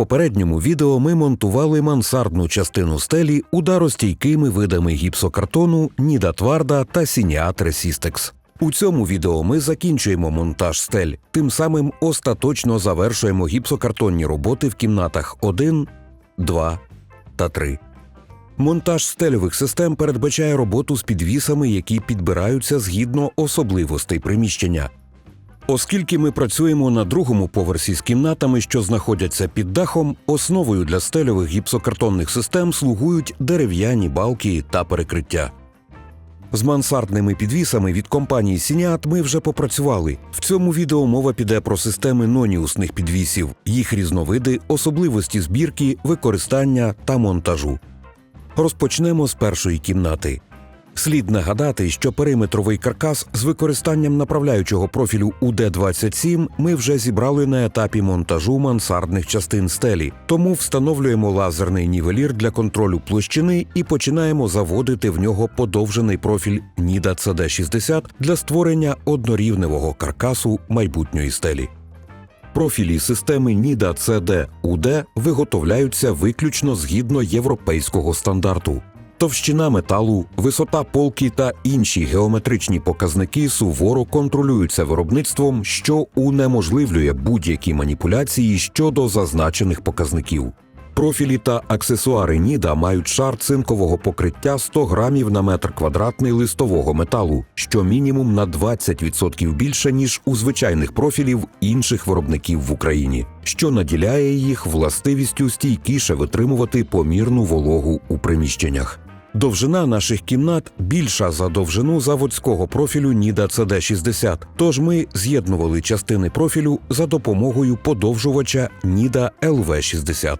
попередньому відео ми монтували мансардну частину стелі ударостійкими видами гіпсокартону, Ніда Тварда та Сініат Resistix. У цьому відео ми закінчуємо монтаж стель, тим самим остаточно завершуємо гіпсокартонні роботи в кімнатах 1, 2 та 3. Монтаж стельових систем передбачає роботу з підвісами, які підбираються згідно особливостей приміщення. Оскільки ми працюємо на другому поверсі з кімнатами, що знаходяться під дахом, основою для стельових гіпсокартонних систем слугують дерев'яні балки та перекриття. З мансардними підвісами від компанії Сініат ми вже попрацювали. В цьому відео мова піде про системи ноніусних підвісів, їх різновиди, особливості збірки, використання та монтажу. Розпочнемо з першої кімнати. Слід нагадати, що периметровий каркас з використанням направляючого профілю УД-27 ми вже зібрали на етапі монтажу мансардних частин стелі, тому встановлюємо лазерний нівелір для контролю площини і починаємо заводити в нього подовжений профіль НІДА CD60 для створення однорівневого каркасу майбутньої стелі. Профілі системи НІДА CD UD виготовляються виключно згідно європейського стандарту. Товщина металу, висота полки та інші геометричні показники суворо контролюються виробництвом, що унеможливлює будь-які маніпуляції щодо зазначених показників. Профілі та аксесуари ніда мають шар цинкового покриття 100 грамів на метр квадратний листового металу, що мінімум на 20% більше ніж у звичайних профілів інших виробників в Україні, що наділяє їх властивістю стійкіше витримувати помірну вологу у приміщеннях. Довжина наших кімнат більша за довжину заводського профілю ніда CD60, тож ми з'єднували частини профілю за допомогою подовжувача ніда LV60.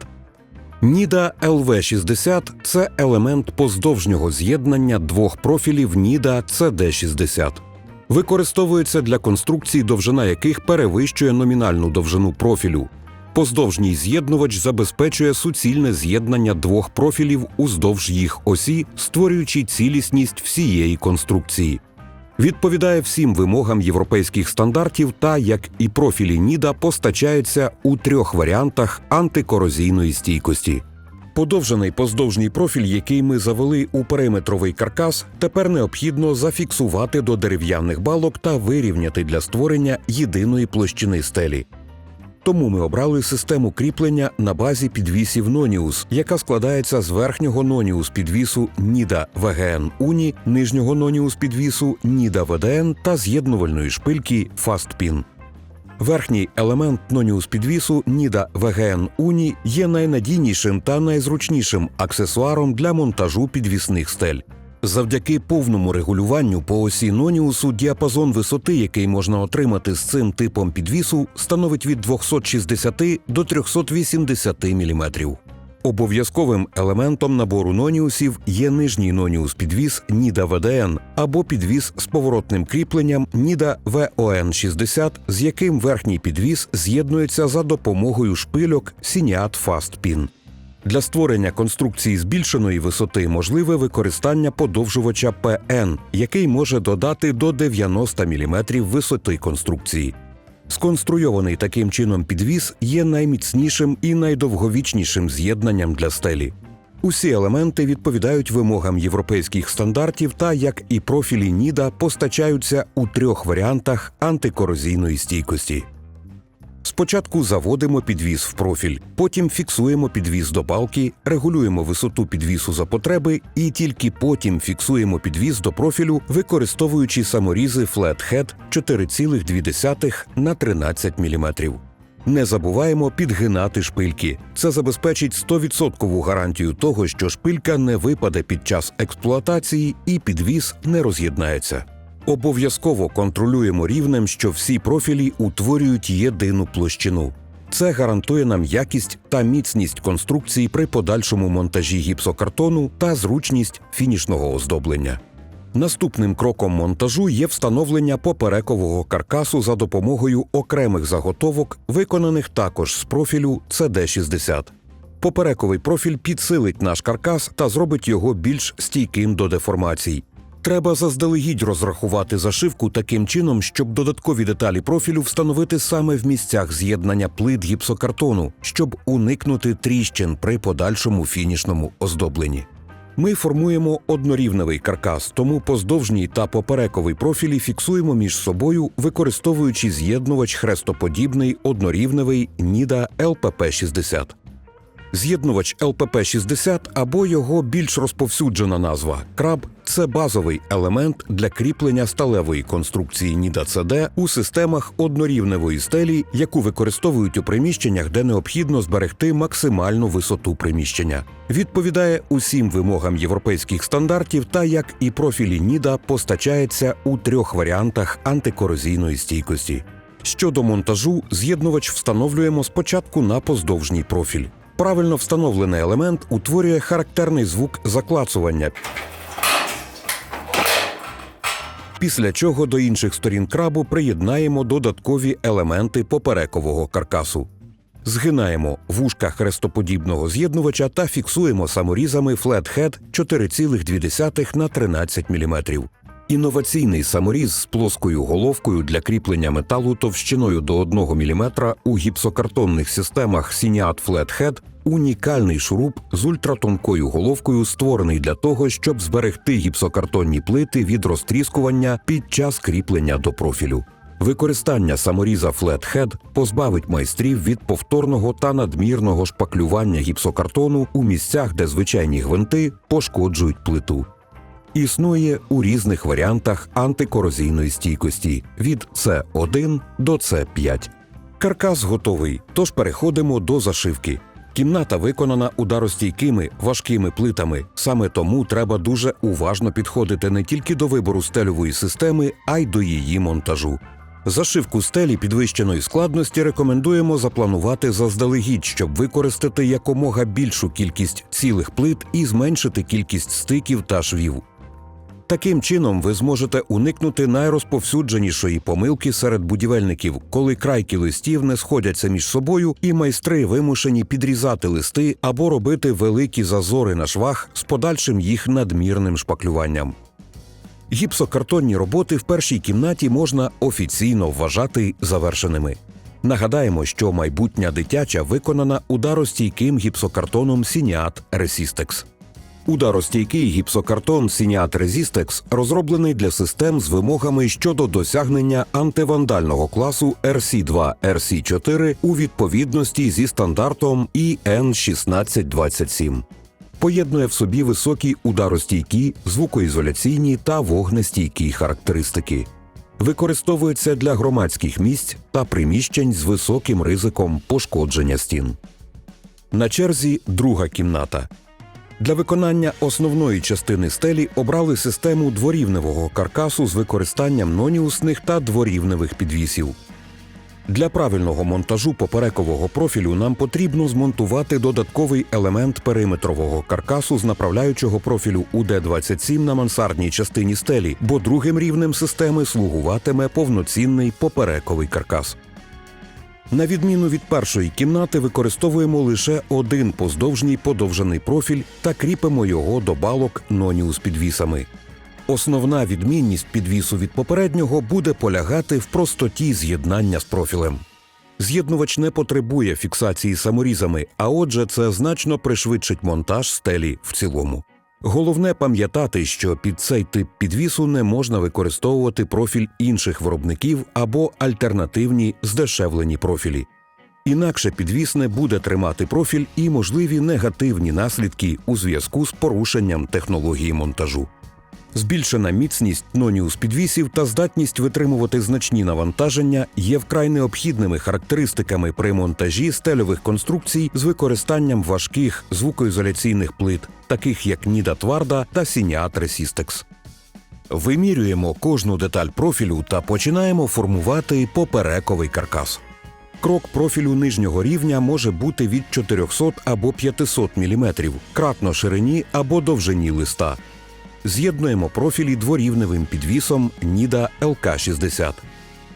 Ніда LV60 – це елемент поздовжнього з'єднання двох профілів ніда CD60. Використовується для конструкцій, довжина яких перевищує номінальну довжину профілю. Поздовжній з'єднувач забезпечує суцільне з'єднання двох профілів уздовж їх осі, створюючи цілісність всієї конструкції. Відповідає всім вимогам європейських стандартів та, як і профілі ніда, постачається у трьох варіантах антикорозійної стійкості. Подовжений поздовжній профіль, який ми завели у периметровий каркас, тепер необхідно зафіксувати до дерев'яних балок та вирівняти для створення єдиної площини стелі. Тому ми обрали систему кріплення на базі підвісів Ноніус, яка складається з верхнього Ноніус підвісу Ніда ВГН Уні, нижнього Ноніус підвісу Ніда ВДН та з'єднувальної шпильки FastPin. Верхній елемент Ноніус підвісу Ніда ВГН Уні є найнадійнішим та найзручнішим аксесуаром для монтажу підвісних стель. Завдяки повному регулюванню по осі Ноніусу діапазон висоти, який можна отримати з цим типом підвісу, становить від 260 до 380 мм. Обов'язковим елементом набору ноніусів є нижній ноніус підвіс Ніда ВДН або підвіс з поворотним кріпленням Ніда ВОН 60, з яким верхній підвіс з'єднується за допомогою шпильок Сініат Pin. Для створення конструкції збільшеної висоти можливе використання подовжувача ПН, який може додати до 90 мм висоти конструкції. Сконструйований таким чином підвіс є найміцнішим і найдовговічнішим з'єднанням для стелі. Усі елементи відповідають вимогам європейських стандартів та, як і профілі ніда, постачаються у трьох варіантах антикорозійної стійкості. Спочатку заводимо підвіс в профіль, потім фіксуємо підвіс до балки, регулюємо висоту підвісу за потреби і тільки потім фіксуємо підвіс до профілю, використовуючи саморізи Flathead 4,2 на 13 мм. Не забуваємо підгинати шпильки. Це забезпечить 100% гарантію того, що шпилька не випаде під час експлуатації і підвіс не роз'єднається. Обов'язково контролюємо рівнем, що всі профілі утворюють єдину площину. Це гарантує нам якість та міцність конструкції при подальшому монтажі гіпсокартону та зручність фінішного оздоблення. Наступним кроком монтажу є встановлення поперекового каркасу за допомогою окремих заготовок, виконаних також з профілю CD60. Поперековий профіль підсилить наш каркас та зробить його більш стійким до деформацій. Треба заздалегідь розрахувати зашивку таким чином, щоб додаткові деталі профілю встановити саме в місцях з'єднання плит гіпсокартону, щоб уникнути тріщин при подальшому фінішному оздобленні. Ми формуємо однорівневий каркас, тому поздовжній та поперековий профілі фіксуємо між собою, використовуючи з'єднувач хрестоподібний однорівневий NIDA LPP60. З'єднувач LPP60 або його більш розповсюджена назва краб це базовий елемент для кріплення сталевої конструкції NIDA CD у системах однорівневої стелі, яку використовують у приміщеннях, де необхідно зберегти максимальну висоту приміщення. Відповідає усім вимогам європейських стандартів та як і профілі NIDA постачається у трьох варіантах антикорозійної стійкості. Щодо монтажу, з'єднувач встановлюємо спочатку на поздовжній профіль. Правильно встановлений елемент утворює характерний звук заклацування. Після чого до інших сторін крабу приєднаємо додаткові елементи поперекового каркасу. Згинаємо вушка хрестоподібного з'єднувача та фіксуємо саморізами флетхед 4,2 на 13 мм. Інноваційний саморіз з плоскою головкою для кріплення металу товщиною до 1 мм у гіпсокартонних системах Siniat Flathead – унікальний шуруп з ультратонкою головкою, створений для того, щоб зберегти гіпсокартонні плити від розтріскування під час кріплення до профілю. Використання саморіза Flathead позбавить майстрів від повторного та надмірного шпаклювання гіпсокартону у місцях, де звичайні гвинти пошкоджують плиту. Існує у різних варіантах антикорозійної стійкості від С1 до С5. Каркас готовий, тож переходимо до зашивки. Кімната виконана ударостійкими важкими плитами. Саме тому треба дуже уважно підходити не тільки до вибору стельової системи, а й до її монтажу. Зашивку стелі підвищеної складності рекомендуємо запланувати заздалегідь, щоб використати якомога більшу кількість цілих плит і зменшити кількість стиків та швів. Таким чином, ви зможете уникнути найрозповсюдженішої помилки серед будівельників, коли крайки листів не сходяться між собою, і майстри вимушені підрізати листи або робити великі зазори на швах з подальшим їх надмірним шпаклюванням. Гіпсокартонні роботи в першій кімнаті можна офіційно вважати завершеними. Нагадаємо, що майбутня дитяча виконана ударостійким гіпсокартоном Siniat Resistex. Ударостійкий гіпсокартон Siniat Resistex розроблений для систем з вимогами щодо досягнення антивандального класу RC2 RC4 у відповідності зі стандартом EN 1627 поєднує в собі високі ударостійкі, звукоізоляційні та вогнестійкі характеристики. Використовується для громадських місць та приміщень з високим ризиком пошкодження стін. На черзі друга кімната. Для виконання основної частини стелі обрали систему дворівневого каркасу з використанням ноніусних та дворівневих підвісів. Для правильного монтажу поперекового профілю нам потрібно змонтувати додатковий елемент периметрового каркасу з направляючого профілю УД-27 на мансардній частині стелі, бо другим рівнем системи слугуватиме повноцінний поперековий каркас. На відміну від першої кімнати, використовуємо лише один поздовжній подовжений профіль та кріпимо його до балок ноніус підвісами. Основна відмінність підвісу від попереднього буде полягати в простоті з'єднання з профілем. З'єднувач не потребує фіксації саморізами, а отже, це значно пришвидшить монтаж стелі в цілому. Головне пам'ятати, що під цей тип підвісу не можна використовувати профіль інших виробників або альтернативні здешевлені профілі. Інакше підвіс не буде тримати профіль і можливі негативні наслідки у зв'язку з порушенням технології монтажу. Збільшена міцність ноніус підвісів та здатність витримувати значні навантаження є вкрай необхідними характеристиками при монтажі стельових конструкцій з використанням важких звукоізоляційних плит, таких як Ніда Тварда та Siniat Resistex. Вимірюємо кожну деталь профілю та починаємо формувати поперековий каркас. Крок профілю нижнього рівня може бути від 400 або 500 мм, кратно ширині або довжині листа. З'єднуємо профілі дворівневим підвісом Ніда ЛК-60.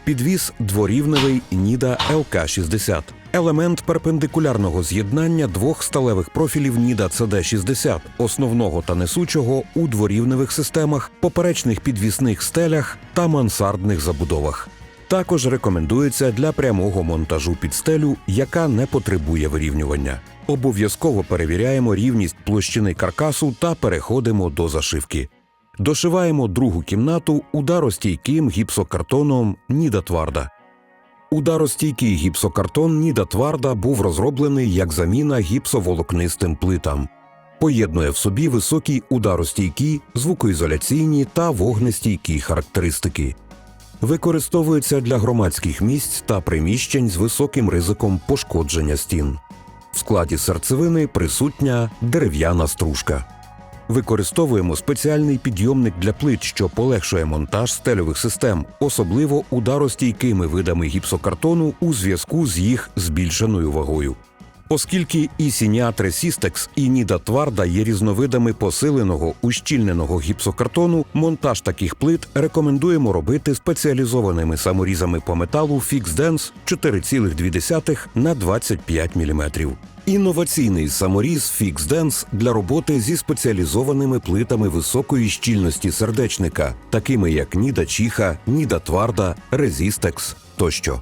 Підвіс дворівневий Ніда ЛК-60. елемент перпендикулярного з'єднання двох сталевих профілів ніда CD60, основного та несучого у дворівневих системах, поперечних підвісних стелях та мансардних забудовах. Також рекомендується для прямого монтажу під стелю, яка не потребує вирівнювання. Обов'язково перевіряємо рівність площини каркасу та переходимо до зашивки. Дошиваємо другу кімнату ударостійким гіпсокартоном Ніда Тварда. Ударостійкий гіпсокартон Ніда Тварда був розроблений як заміна гіпсоволокнистим плитам. Поєднує в собі високі ударостійкі, звукоізоляційні та вогнестійкі характеристики. Використовується для громадських місць та приміщень з високим ризиком пошкодження стін. В складі серцевини присутня дерев'яна стружка. Використовуємо спеціальний підйомник для плит, що полегшує монтаж стельових систем, особливо ударостійкими видами гіпсокартону у зв'язку з їх збільшеною вагою. Оскільки і Сініатре Сістекс, і Ніда Тварда є різновидами посиленого ущільненого гіпсокартону, монтаж таких плит рекомендуємо робити спеціалізованими саморізами по металу FixDance 4,2 на 25 мм. Інноваційний саморіз FixDance для роботи зі спеціалізованими плитами високої щільності сердечника, такими як Ніда Чіха, Ніда Тварда, Резістекс тощо.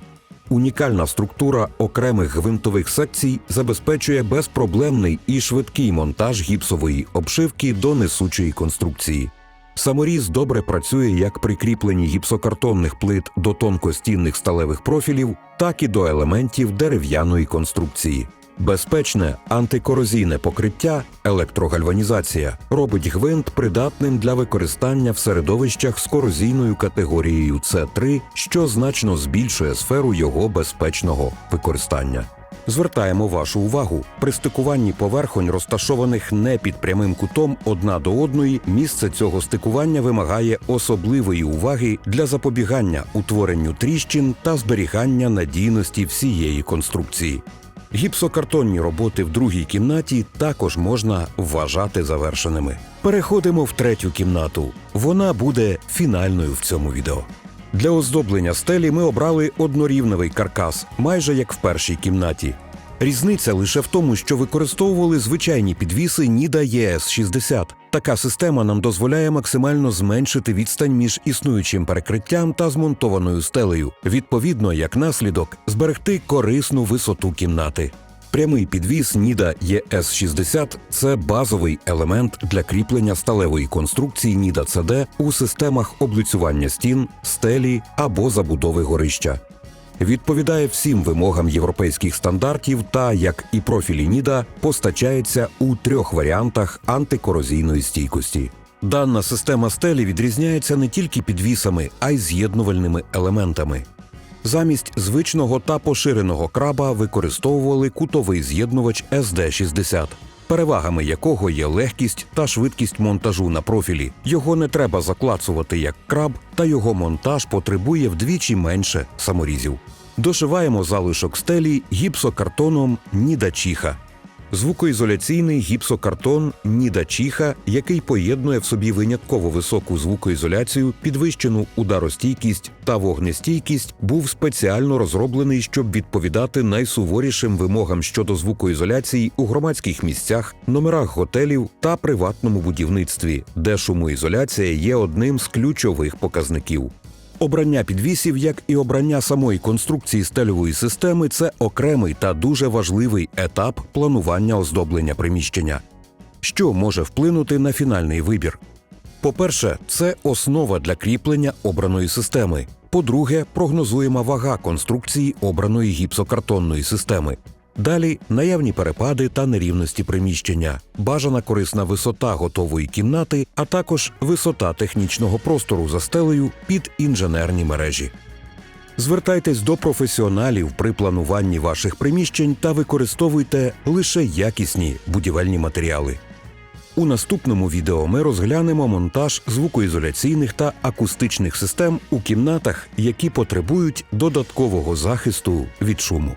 Унікальна структура окремих гвинтових секцій забезпечує безпроблемний і швидкий монтаж гіпсової обшивки до несучої конструкції. Саморіз добре працює як при кріпленні гіпсокартонних плит до тонкостінних сталевих профілів, так і до елементів дерев'яної конструкції. Безпечне антикорозійне покриття, електрогальванізація робить гвинт придатним для використання в середовищах з корозійною категорією С3, що значно збільшує сферу його безпечного використання. Звертаємо вашу увагу при стикуванні поверхонь, розташованих не під прямим кутом одна до одної, місце цього стикування вимагає особливої уваги для запобігання утворенню тріщин та зберігання надійності всієї конструкції. Гіпсокартонні роботи в другій кімнаті також можна вважати завершеними. Переходимо в третю кімнату. Вона буде фінальною в цьому відео. Для оздоблення стелі ми обрали однорівневий каркас, майже як в першій кімнаті. Різниця лише в тому, що використовували звичайні підвіси Ніда ЄС 60. Така система нам дозволяє максимально зменшити відстань між існуючим перекриттям та змонтованою стелею, відповідно, як наслідок, зберегти корисну висоту кімнати. Прямий підвіс Ніда ЄС 60 це базовий елемент для кріплення сталевої конструкції Ніда ЦД у системах облицювання стін, стелі або забудови горища відповідає всім вимогам європейських стандартів та, як і профілі ніда, постачається у трьох варіантах антикорозійної стійкості. Дана система стелі відрізняється не тільки підвісами, а й з'єднувальними елементами. Замість звичного та поширеного краба використовували кутовий з'єднувач SD60, перевагами якого є легкість та швидкість монтажу на профілі. Його не треба заклацувати як краб, та його монтаж потребує вдвічі менше саморізів. Дошиваємо залишок стелі гіпсокартоном Ніда Чіха. Звукоізоляційний гіпсокартон Ніда Чіха, який поєднує в собі винятково високу звукоізоляцію, підвищену ударостійкість та вогнестійкість, був спеціально розроблений, щоб відповідати найсуворішим вимогам щодо звукоізоляції у громадських місцях, номерах готелів та приватному будівництві, де шумоізоляція є одним з ключових показників. Обрання підвісів, як і обрання самої конструкції стельової системи, це окремий та дуже важливий етап планування оздоблення приміщення, що може вплинути на фінальний вибір. По-перше, це основа для кріплення обраної системи. По-друге, прогнозуєма вага конструкції обраної гіпсокартонної системи. Далі наявні перепади та нерівності приміщення, бажана корисна висота готової кімнати, а також висота технічного простору за стелею під інженерні мережі. Звертайтесь до професіоналів при плануванні ваших приміщень та використовуйте лише якісні будівельні матеріали. У наступному відео ми розглянемо монтаж звукоізоляційних та акустичних систем у кімнатах, які потребують додаткового захисту від шуму.